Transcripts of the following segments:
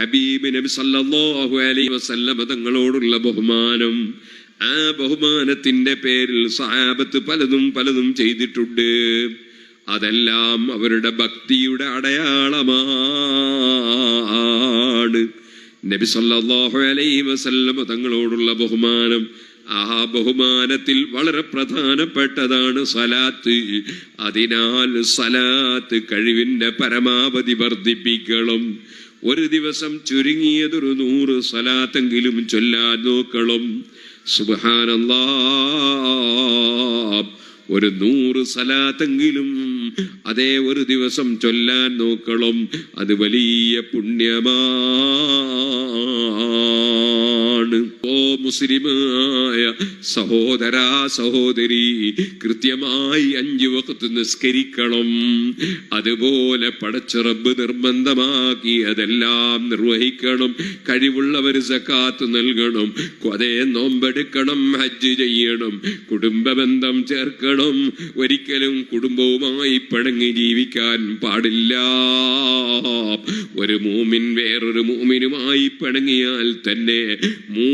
ഹബീബ് നബി സല്ലല്ലാഹു അലൈഹി വസല്ലമ തങ്ങളോടുള്ള ബഹുമാനം. ആ ബഹുമാനത്തിന്റെ പേരിൽ സഹാബത്ത് പലതും പലതും ചെയ്തിട്ടുണ്ട്. അതെല്ലാം അവരുടെ ഭക്തിയുടെ അടയാളമാണ്. നബി സല്ലാഹു അലൈ വസല്ലമ തങ്ങളോടുള്ള ബഹുമാനം. ആ ബഹുമാനത്തിൽ വളരെ പ്രധാനപ്പെട്ടതാണ് സലാത്ത്. അതിനാൽ സലാത്ത് കഴിവിന്റെ പരമാവധി വർദ്ധിപ്പിക്കണം. ഒരു ദിവസം ചുരുങ്ങിയതൊരു നൂറ് സലാത്തെങ്കിലും ചൊല്ലാൻ നോക്കണം. സുബാനല്ലാ ഒരു നൂറ് സലാത്തെങ്കിലും അതേ ഒരു ദിവസം ചൊല്ലാൻ നോക്കണം. അത് വലിയ പുണ്യമാണ് ഓ മുസ്ലിമായ സഹോദരാ സഹോദരി കൃത്യമായി അഞ്ചു വക്കത്ത് നിസ്കരിക്കണം. അതുപോലെ പടച്ചുറബ് നിർബന്ധമാക്കി അതെല്ലാം നിർവഹിക്കണം. കഴിവുള്ളവർ സക്കാത്ത് നൽകണം. അതേ നോമ്പെടുക്കണം ഹജ്ജ് ചെയ്യണം. കുടുംബബന്ധം ചേർക്കണം. ഒരിക്കലും കുടുംബവുമായി പിണങ്ങി ജീവിക്കാൻ പാടില്ല. ഒരു മൂമിൻ വേറൊരു മൂമിനുമായി പിണങ്ങിയാൽ തന്നെ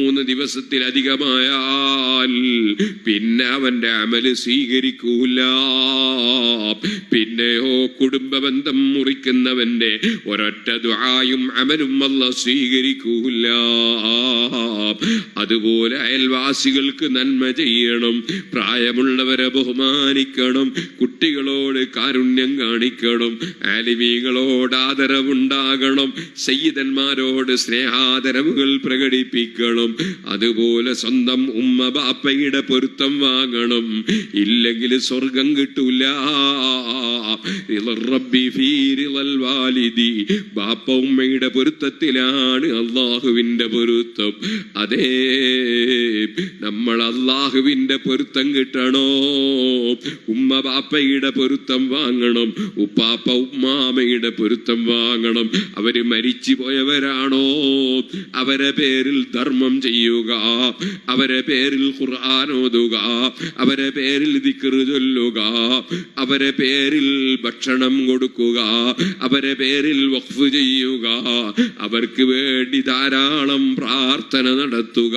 മൂന്ന് ദിവസത്തിലധികമായാൽ പിന്നെ അവന്റെ അമൽ സ്വീകരിക്കൂല. പിന്നെയോ കുടുംബബന്ധം മുറിക്കുന്നവന്റെ ഒരൊറ്റ ദുആയും അമലും അല്ല സ്വീകരിക്കൂല. അതുപോലെ അയൽവാസികൾക്ക് നന്മ ചെയ്യണം പ്രായമുള്ളവരെ ബഹുമാനിക്കണം കുട്ടികളോട് കാരുണ്യം കാണിക്കണം ആലിമീകളോട് ആദരവുണ്ടാകണം സയ്യിദന്മാരോട് സ്നേഹാദരവുകൾ പ്രകടിപ്പിക്കണം അതുപോലെ സ്വന്തം ഉമ്മ ബാപ്പയുടെ പൊരുത്തം വാങ്ങണം. ഇല്ലെങ്കിൽ സ്വർഗം കിട്ടൂല. ബാപ്പ ഉമ്മയുടെ പൊരുത്തത്തിലാണ് അള്ളാഹുവിന്റെ പൊരുത്തം. അതേ നമ്മൾ അള്ളാഹുവിന്റെ പൊരുത്തം കിട്ടണോ? ഉമ്മ ബാപ്പയുടെ പൊരുത്തം വാങ്ങണം. ഉപ്പാപ്പ ഉമ്മാമയുടെ പൊരുത്തം വാങ്ങണം. അവർ മരിച്ചു പോയവരാണോ? അവരെ പേരിൽ ധർമ്മം ചെയ്യുക. അവരെ പേരിൽ ഖുർആൻ ഓതുക. അവരെ പേരിൽ ദിക്കറ് ചൊല്ലുക. അവരെ പേരിൽ ഭക്ഷണം കൊടുക്കുക അവരെ പേരിൽ വഖഫ് ചെയ്യുക അവർക്ക് വേണ്ടി ധാരാളം പ്രാർത്ഥന നടത്തുക.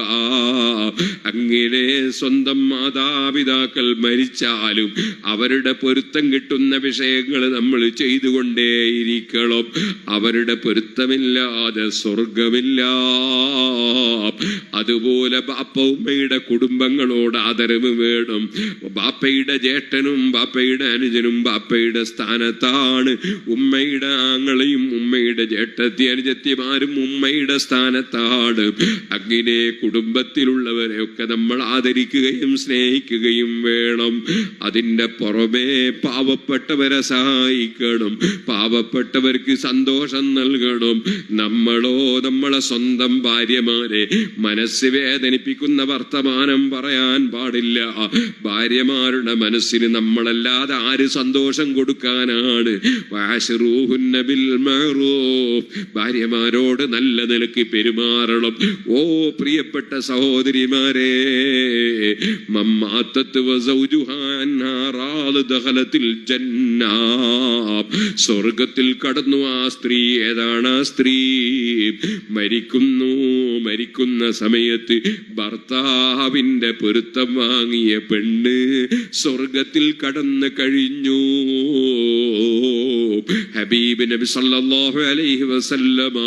അങ്ങനെ സ്വന്തം മാതാപിതാക്കൾ മരിച്ചാലും അവരുടെ പൊരുത്തം കിട്ടുന്ന വിഷയങ്ങൾ നമ്മൾ ചെയ്തുകൊണ്ടേയിരിക്കണം. അവരുടെ പൊരുത്തമില്ലാതെ സ്വർഗമില്ല. അതുപോലെ ബാപ്പ കുടുംബങ്ങളോട് ആദരവ് വേണം. ബാപ്പയുടെ ജേഷ്ഠനും ബാപ്പയുടെ അനുജനും ബാപ്പയുടെ സ്ഥാനത്താണ്. ഉമ്മയുടെ ആങ്ങളെയും ഉമ്മയുടെ ജേട്ടത്തി അനുജത്തിമാരും ഉമ്മയുടെ സ്ഥാനത്താണ്. അങ്ങനെ കുടുംബത്തിലുള്ളവരെ ഒക്കെ നമ്മൾ ആദരിക്കുകയും സ്നേഹിക്കുകയും വേണം. അതിന്റെ പുറമേ പാവപ്പെട്ടവരെ സഹായിക്കണം. പാവപ്പെട്ടവർക്ക് സന്തോഷം നൽകണം. നമ്മളോ നമ്മളെ സ്വന്തം ഭാര്യമാരെ മനസ്സ് വേദനിപ്പിക്കുന്ന വർത്തമാനം പറയാൻ പാടില്ല. ഭാര്യമാരുടെ മനസ്സിന് നമ്മളല്ലാതെ ആര് സന്തോഷം കൊടുക്കാനാണ്. ഭാര്യമാരോട് നല്ല നിലയ്ക്ക് പെരുമാറണം. ഓ പ്രിയപ്പെട്ട സഹോദരിമാരെ. സ്വർഗത്തിൽ കടന്നു ആ സ്ത്രീ. ഏതാണ് ആ സ്ത്രീ? മരിക്കുന്നു. മരിക്കുന്ന സമയത്ത് ഭർത്താവിന്റെ പൊരുത്തം വാങ്ങിയ പെണ്ണ് സ്വർഗത്തിൽ കടന്നു കഴിഞ്ഞു. ഹബീബ് നബി സല്ലല്ലാഹു അലൈഹി വസല്ലമ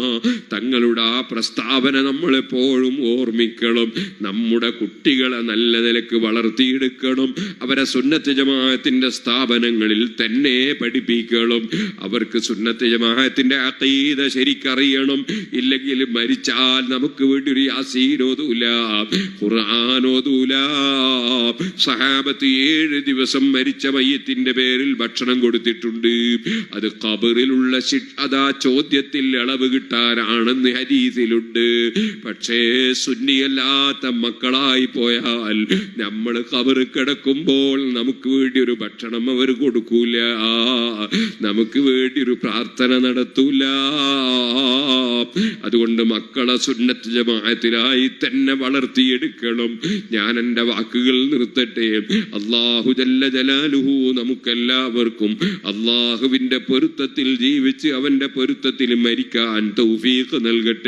തങ്ങളുടെ ആ പ്രസ്താവന നമ്മൾ എപ്പോഴും ഓർമ്മിക്കണം. നമ്മുടെ കുട്ടികളെ നല്ല നിലയ്ക്ക് വളർത്തിയെടുക്കണം. അവരെ സുന്നത്ത് ജമാഅത്തിന്റെ സ്ഥാപനങ്ങളിൽ തന്നെ പഠിപ്പിക്കണം. അവർക്ക് സുന്നത്ത് ജമാഅത്തിന്റെ അഖീദ ശരിക്കറിയണം. ഇല്ലെങ്കിൽ മരിച്ചാൽ നമുക്ക് വേണ്ടി ഒരു യാസീനോതൂല ഖുർആാനോതൂല സഹാബത്ത് ഏഴ് ദിവസം മരിച്ച മയ്യത്തിന്റെ പേരിൽ ഭക്ഷണം കൊടുത്തിട്ടുണ്ട്. അത് ഖബറിലുള്ള ശിക്ഷ അതാ ചോദ്യത്തിൽ ഇളവ് കിട്ടാനാണെന്ന് ഹരീസിലുണ്ട് പക്ഷേ സുന്നിയല്ലാത്ത മക്കളായി പോയാൽ നമ്മൾ കബറ് കിടക്കുമ്പോൾ നമുക്ക് വേണ്ടി ഒരു ഭക്ഷണം അവർ കൊടുക്കൂല. നമുക്ക് വേണ്ടി ഒരു പ്രാർത്ഥന നടത്തൂല. അതുകൊണ്ട് മക്കളെ സുന്നത്ത് ജമാഅത്തിലായി തന്നെ വളർത്തിയെടുക്കണം. ഞാൻ എന്റെ വാക്കുകൾ നിർത്തട്ടെ. അള്ളാഹു ജല്ല ജലാലുഹു നമുക്കെല്ലാവർക്കും അള്ളാഹുവിന്റെ പൊരുത്തത്തിൽ ജീവിച്ച് അവന്റെ പൊരുത്തത്തിൽ മരിക്കാൻ തൗഫീഖ് നൽകട്ടെ.